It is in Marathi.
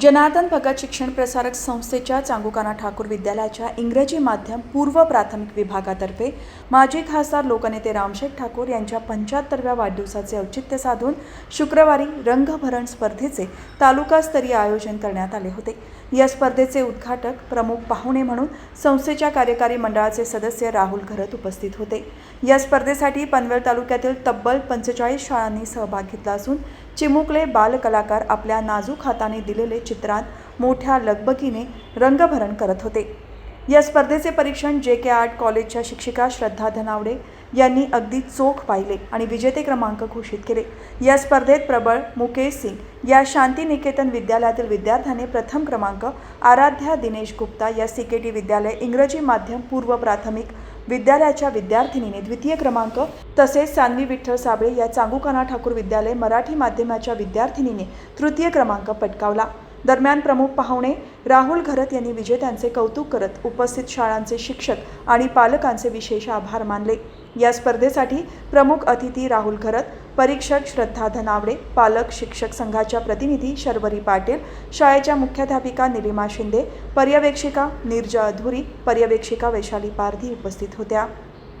जनार्दन भगत शिक्षण प्रसारक संस्थेच्या चांगुकाना ठाकूर विद्यालयाच्या इंग्रजी माध्यम पूर्व प्राथमिक विभागातर्फे माजी खासदार लोकनेते रामशेठ ठाकूर यांच्या पंच्याहत्तरव्या वाढदिवसाचे औचित्य साधून शुक्रवारी रंगभरण स्पर्धेचे तालुकास्तरीय आयोजन करण्यात आले होते. या स्पर्धेचे उद्घाटक प्रमुख पाहुणे म्हणून संस्थेच्या कार्यकारी मंडळाचे सदस्य राहुल घरत उपस्थित होते. या स्पर्धेसाठी पनवेल तालुक्यातील तब्बल पंचेचाळीस शाळांनी सहभाग घेतला असून चिमुकले बालकलाकार आपल्या नाजूक हाताने दिलेले चित्रात मोठ्या लगबगीने रंगभरण करत होते. या स्पर्धेचे परीक्षण जे के आर्ट कॉलेजच्या शिक्षिका श्रद्धा धनावडे यांनी अगदी चोख पाहिले आणि विजेते क्रमांक घोषित केले. या स्पर्धेत प्रबळ मुकेश सिंग या शांती निकेतन विद्यालयातील विद्यार्थ्याने प्रथम क्रमांक आराध्या दिनेश गुप्ता या सी के टी विद्यालय इंग्रजी माध्यम पूर्व प्राथमिक विद्यालयाच्या विद्यार्थिनीने द्वितीय क्रमांक तसेच सान्वी विठ्ठल साबळे या चांगुकाना ठाकूर विद्यालय मराठी माध्यमाच्या विद्यार्थिनीने तृतीय क्रमांक पटकावला. दरम्यान प्रमुख पाहुणे राहुल घरत यांनी विजेत्यांचे कौतुक करत उपस्थित शाळांचे शिक्षक आणि पालकांचे विशेष आभार मानले. या स्पर्धेसाठी प्रमुख अतिथी राहुल घरत परीक्षक श्रद्धा धनावडे पालक शिक्षक संघाच्या प्रतिनिधी शर्वरी पाटील शाळेच्या मुख्याध्यापिका निलिमा शिंदे पर्यवेक्षिका निर्जा अधुरी पर्यवेक्षिका वैशाली पारधी उपस्थित होत्या.